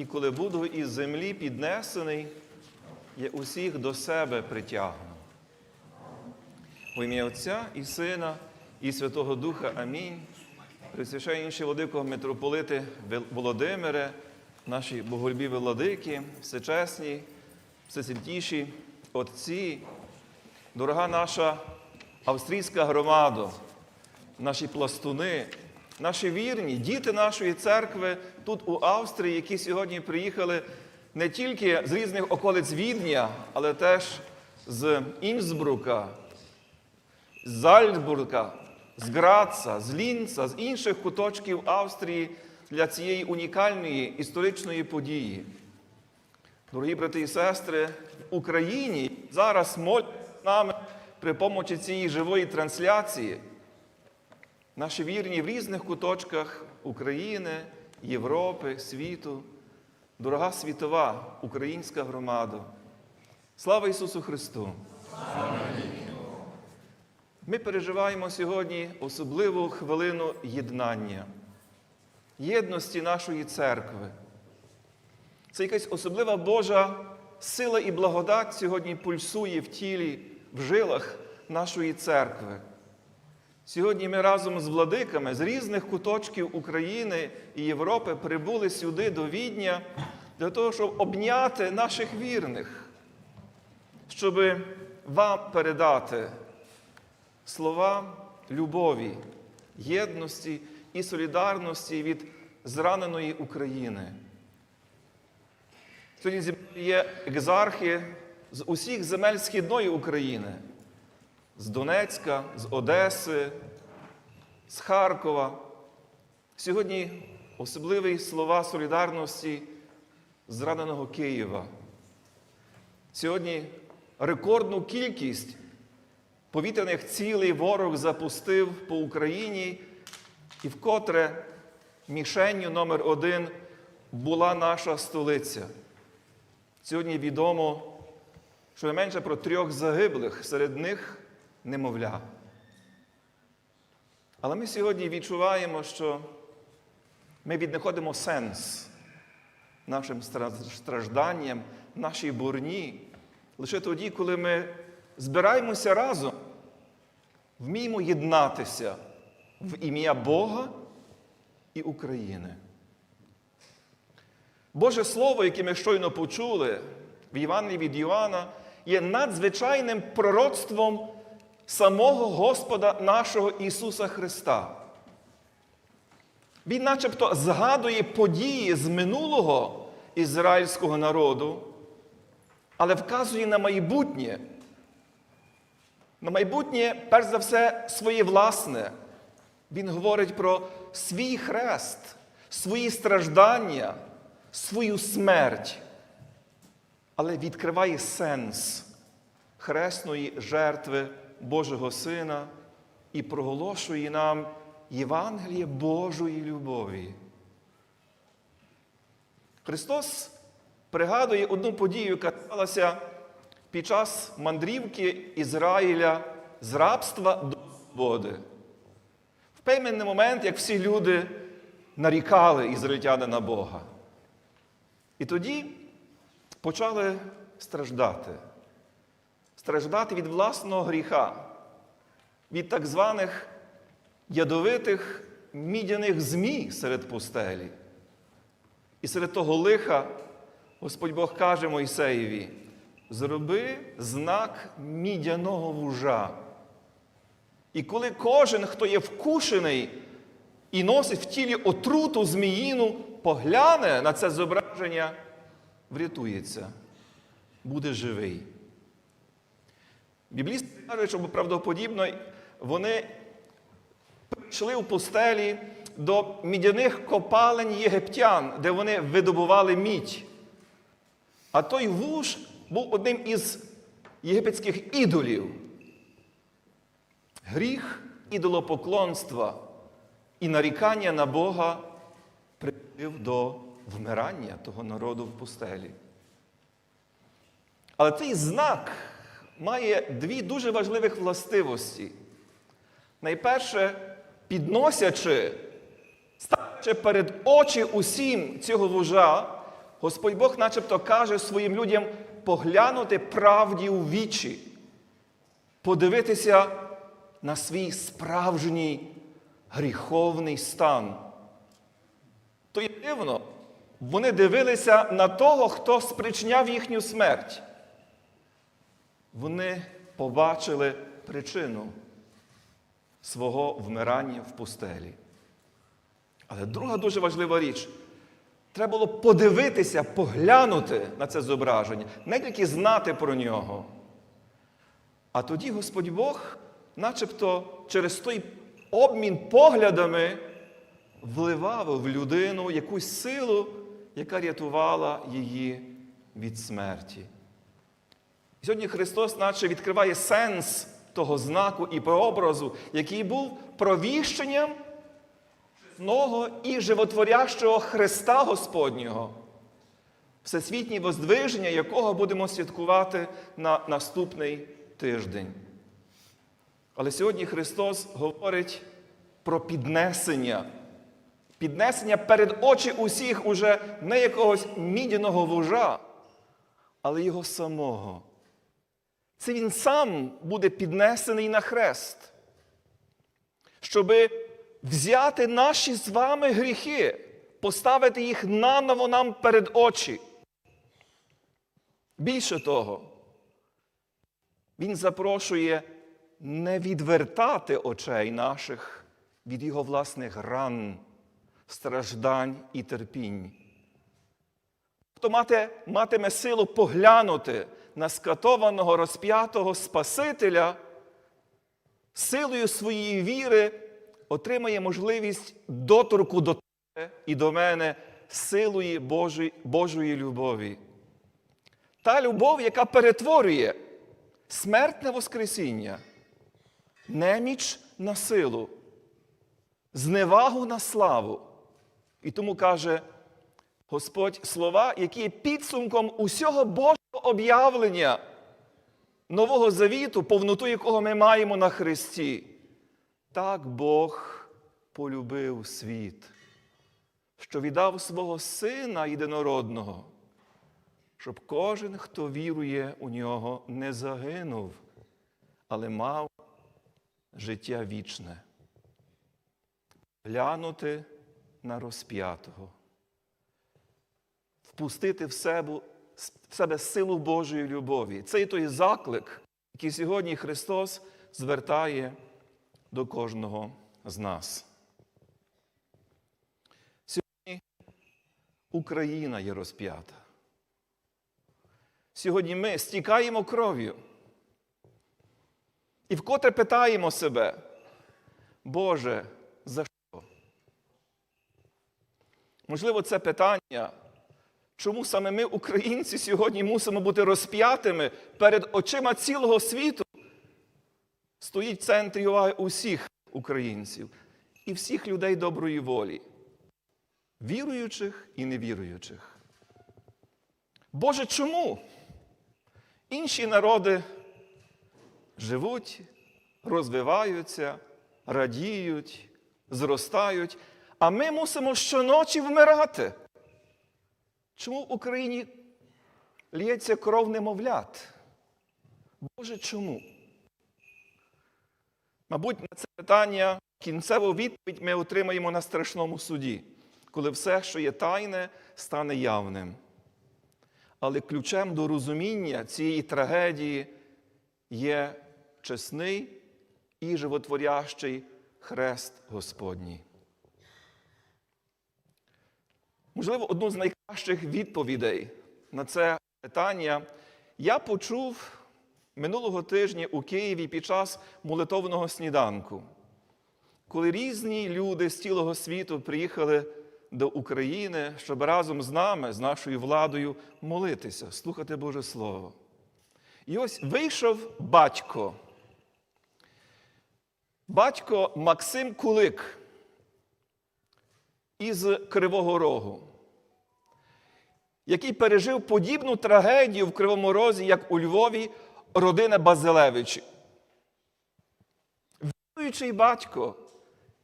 І коли буду із землі піднесений, я усіх до себе притягну. В ім'я Отця і Сина, і Святого Духа. Амінь. Присвящаючи владико митрополити Володимире, наші боголюбі владики, всечесні, всесвятіші отці, дорога наша австрійська громада, наші пластуни, наші вірні, діти нашої церкви тут у Австрії, які сьогодні приїхали не тільки з різних околиць Відня, але теж з Інсбрука, з Зальцбурга, з Граца, з Лінца, з інших куточків Австрії для цієї унікальної історичної події. Дорогі брати і сестри, в Україні зараз моляться з нами при помочі цієї живої трансляції. Наші вірні в різних куточках України, Європи, світу, дорога світова українська громада. Слава Ісусу Христу! Ми переживаємо сьогодні особливу хвилину єднання, єдності нашої церкви. Це якась особлива Божа сила і благодать сьогодні пульсує в тілі, в жилах нашої церкви. Сьогодні ми разом з владиками з різних куточків України і Європи прибули сюди до Відня для того, щоб обняти наших вірних, щоб вам передати слова любові, єдності і солідарності від зраненої України. Сьогодні є екзархи з усіх земель Східної України, з Донецька, з Одеси, з Харкова. Сьогодні особливі слова солідарності зраненого Києва. Сьогодні рекордну кількість повітряних цілей ворог запустив по Україні, і вкотре мішенню номер один була наша столиця. Сьогодні відомо, що не менше про трьох загиблих, серед них немовля. Але ми сьогодні відчуваємо, що ми віднаходимо сенс нашим стражданням, нашій бурні лише тоді, коли ми збираємося разом, вміємо єднатися в ім'я Бога і України. Боже Слово, яке ми щойно почули в Євангелії від Йоанна, є надзвичайним пророцтвом самого Господа нашого Ісуса Христа. Він начебто згадує події з минулого ізраїльського народу, але вказує на майбутнє. На майбутнє, перш за все, своє власне. Він говорить про свій хрест, свої страждання, свою смерть, але відкриває сенс хресної жертви Божого Сина і проголошує нам Євангеліє Божої любові. Христос пригадує одну подію, яка сталася під час мандрівки Ізраїля з рабства до свободи. В певний момент, як всі люди нарікали ізраїльтяни на Бога. І тоді почали страждати. Страждати від власного гріха, від так званих ядовитих мідяних змій серед пустелі. І серед того лиха Господь Бог каже Мойсеєві: зроби знак мідяного вужа. І коли кожен, хто є вкушений і носить в тілі отруту зміїну, погляне на це зображення, врятується, буде живий. Біблісти кажуть, що правдоподібно вони прийшли у пустелі до мідяних копалень єгиптян, де вони видобували мідь. А той вуж був одним із єгипетських ідолів. Гріх ідолопоклонства і нарікання на Бога привів до вмирання того народу в пустелі. Але цей знак має дві дуже важливих властивості. Найперше, підносячи, ставлячи перед очі усім цього вужа, Господь Бог начебто каже своїм людям поглянути правді у вічі, подивитися на свій справжній гріховний стан. То є дивно, вони дивилися на того, хто спричиняв їхню смерть. Вони побачили причину свого вмирання в пустелі. Але друга дуже важлива річ. Треба було подивитися, поглянути на це зображення, не тільки знати про нього. А тоді Господь Бог, начебто через той обмін поглядами, вливав в людину якусь силу, яка рятувала її від смерті. І Сьогодні Христос, наче відкриває сенс того знаку і прообразу, який був провіщенням чесного і животворящого Христа Господнього, всесвітнє воздвиження, якого будемо святкувати на наступний тиждень. Але сьогодні Христос говорить про піднесення. Піднесення перед очі усіх уже не якогось мідяного вужа, але його самого. Це він сам буде піднесений на хрест, щоби взяти наші з вами гріхи, поставити їх наново нам перед очі. Більше того, він запрошує не відвертати очей наших від його власних ран, страждань і терпінь. Хто мати, матиме силу поглянути на скатованого розп'ятого Спасителя, силою своєї віри отримає можливість доторку до тебе і до мене силою Божої, Божої любові. Та любов, яка перетворює смертне Воскресіння, неміч на силу, зневагу на славу. І тому каже Господь слова, які є підсумком усього Божого об'явлення Нового Завіту, повноту якого ми маємо на Христі. Так Бог полюбив світ, що віддав свого Сина єдинородного, щоб кожен, хто вірує у нього, не загинув, але мав життя вічне. Глянути на розп'ятого, впустити в себе, в себе силу Божої любові. Це і той заклик, який сьогодні Христос звертає до кожного з нас. Сьогодні Україна є розп'ята. Сьогодні ми стікаємо кров'ю. І вкотре питаємо себе, Боже, за що? Можливо, це питання, чому саме ми, українці, сьогодні мусимо бути розп'ятими перед очима цілого світу, стоїть в центрі уваги усіх українців і всіх людей доброї волі, віруючих і невіруючих. Боже, чому? Інші народи живуть, розвиваються, радіють, зростають, а ми мусимо щоночі вмирати. Чому в Україні лється кров немовлят? Боже, чому? Мабуть, на це питання кінцеву відповідь ми отримаємо на страшному суді, коли все, що є тайне, стане явним. Але ключем до розуміння цієї трагедії є чесний і животворящий хрест Господній. Можливо, одну з найкращих відповідей на це питання я почув минулого тижня у Києві під час молитовного сніданку, коли різні люди з цілого світу приїхали до України, щоб разом з нами, з нашою владою, молитися, слухати Боже Слово. І ось вийшов батько. Батько Максим Кулик із Кривого Рогу, який пережив подібну трагедію в Кривому Розі, як у Львові, родина Базилевичі. Віруючий батько,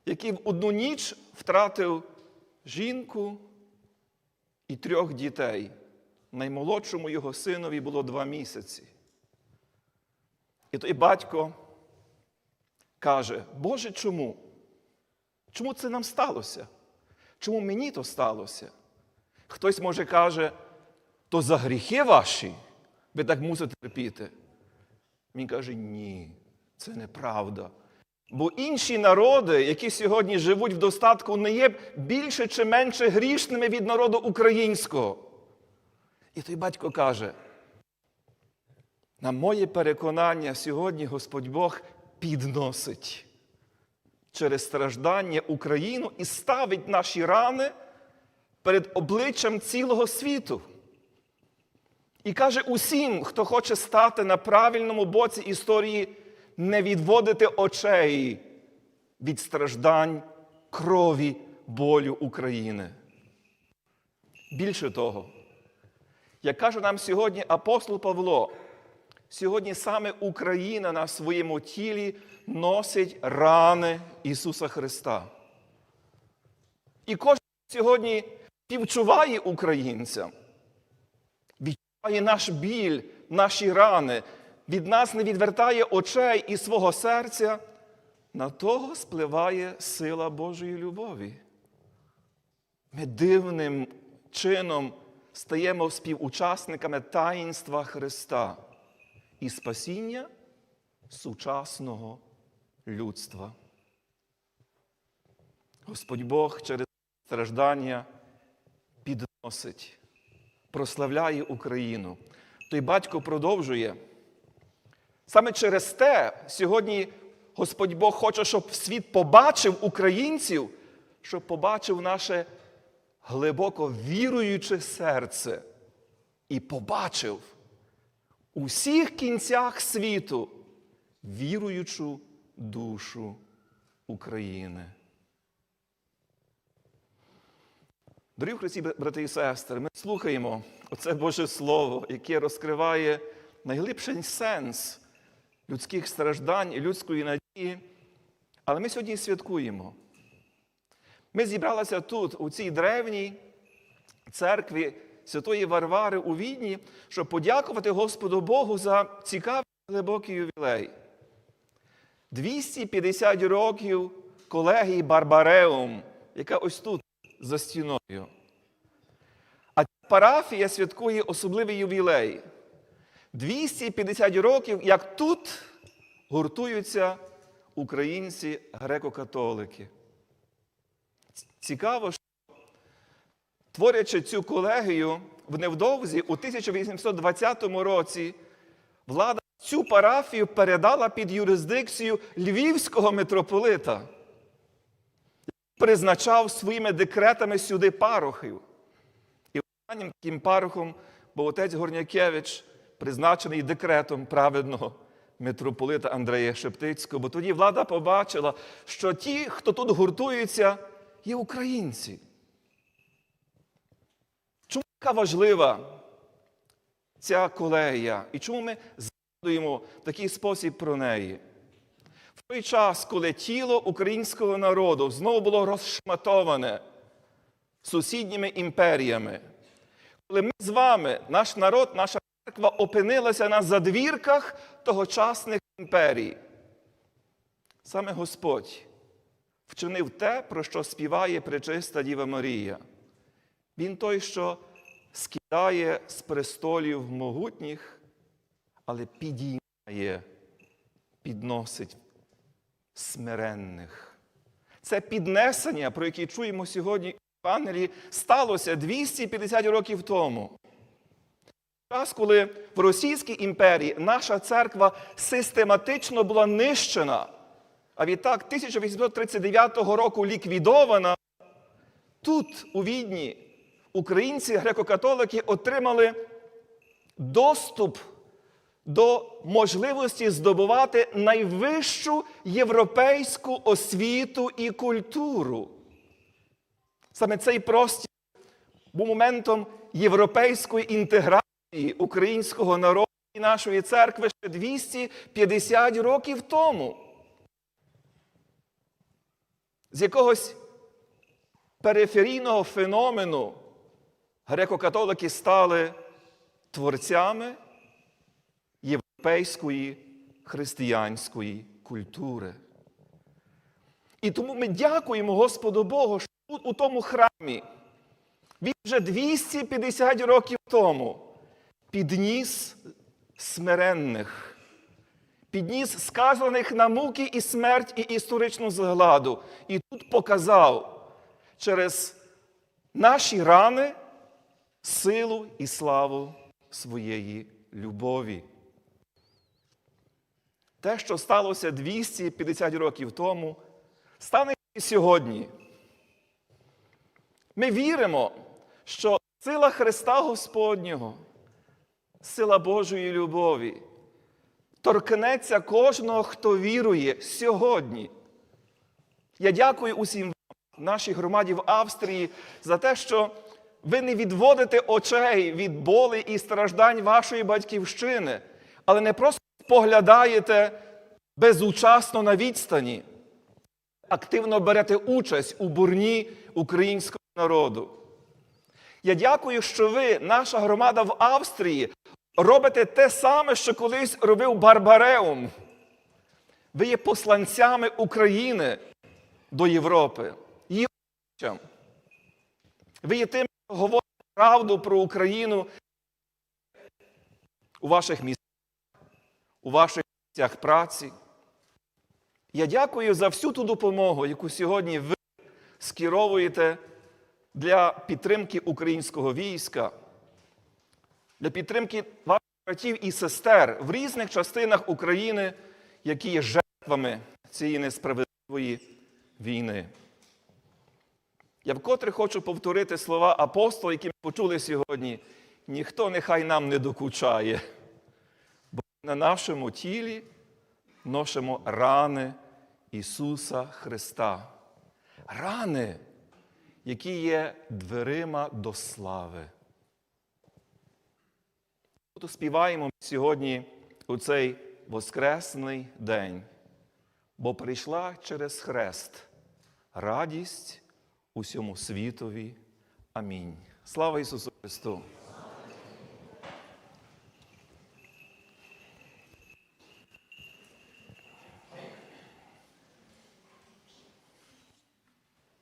який в одну ніч втратив жінку і трьох дітей. Наймолодшому його синові було два місяці. І той батько каже: Боже, чому? Чому це нам сталося? Чому мені то сталося? Хтось може каже, то за гріхи ваші ви так мусите терпіти. Він каже, ні, це неправда. Бо інші народи, які сьогодні живуть в достатку, не є більше чи менше грішними від народу українського. І той батько каже: на моє переконання, сьогодні Господь Бог підносить через страждання Україну і ставить наші рани перед обличчям цілого світу. І каже усім, хто хоче стати на правильному боці історії, не відводити очей від страждань, крові, болю України. Більше того, як каже нам сьогодні апостол Павло, сьогодні саме Україна на своєму тілі носить рани Ісуса Христа. І кожен сьогодні співчуває українцям, відчуває наш біль, наші рани, від нас не відвертає очей і свого серця, на того спливає сила Божої любові. Ми дивним чином стаємо співучасниками таїнства Христа і спасіння сучасного людства. Господь Бог через страждання підносить, прославляє Україну. Той батько продовжує. Саме через те сьогодні Господь Бог хоче, щоб світ побачив українців, щоб побачив наше глибоко віруюче серце і побачив у всіх кінцях світу віруючу душу України. Дорогі Христі, брати і сестри, ми слухаємо оце Боже Слово, яке розкриває найглибший сенс людських страждань і людської надії. Але ми сьогодні святкуємо. Ми зібралися тут, у цій древній церкві Святої Варвари у Відні, щоб подякувати Господу Богу за цікавий глибокий ювілей. 250 років колегії Барбареум, яка ось тут за стіною. А ця парафія святкує особливий ювілей. 250 років, як тут гуртуються українці греко-католики. Цікаво, що творячи цю колегію в невдовзі у 1820 році, влада цю парафію передала під юрисдикцію львівського митрополита, призначав своїми декретами сюди парохів. І останнім таким парохом був отець Горнякевич, призначений декретом праведного митрополита Андрея Шептицького. Бо тоді влада побачила, що ті, хто тут гуртуються, є українці. Чому така важлива ця колегія? І чому ми згадуємо в такий спосіб про неї? В той час, коли тіло українського народу знову було розшматоване сусідніми імперіями, коли ми з вами, наш народ, наша церква опинилася на задвірках тогочасних імперій, саме Господь вчинив те, про що співає пречиста Діва Марія. Він той, що скидає з престолів могутніх, але підіймає, підносить смиренних. Це піднесення, про яке чуємо сьогодні в Ангелії, сталося 250 років тому. Час, коли в Російській імперії наша церква систематично була нищена, а відтак 1839 року ліквідована, тут, у Відні, українці греко-католики отримали доступ до можливості здобувати найвищу європейську освіту і культуру. Саме цей простір був моментом європейської інтеграції українського народу і нашої церкви ще 250 років тому. З якогось периферійного феномену греко-католики стали творцями європейської християнської культури. І тому ми дякуємо Господу Богу, що тут у тому храмі він вже 250 років тому підніс смиренних, підніс сказаних на муки і смерть і історичну згладу. І тут показав через наші рани силу і славу своєї любові. Те, що сталося 250 років тому, стане і сьогодні. Ми віримо, що сила Христа Господнього, сила Божої любові торкнеться кожного, хто вірує сьогодні. Я дякую усім вам, нашій громаді в Австрії, за те, що ви не відводите очей від болі і страждань вашої батьківщини, але не просто споглядаєте безучасно на відстані, активно берете участь у бурні українського народу. Я дякую, що ви, наша громада в Австрії, робите те саме, що колись робив Барбареум. Ви є посланцями України до Європи. Її. Ви є тим, говорить правду про Україну у ваших містах, у ваших місцях праці. Я дякую за всю ту допомогу, яку сьогодні ви скеровуєте для підтримки українського війська, для підтримки ваших братів і сестер в різних частинах України, які є жертвами цієї несправедливої війни. Я вкотре хочу повторити слова апостола, які ми почули сьогодні. Ніхто нехай нам не докучає, бо на нашому тілі носимо рани Ісуса Христа. Рани, які є дверима до слави. Тут співаємо сьогодні у цей Воскресний день, бо прийшла через хрест радість усьому світові. Амінь. Слава Ісусу Христу!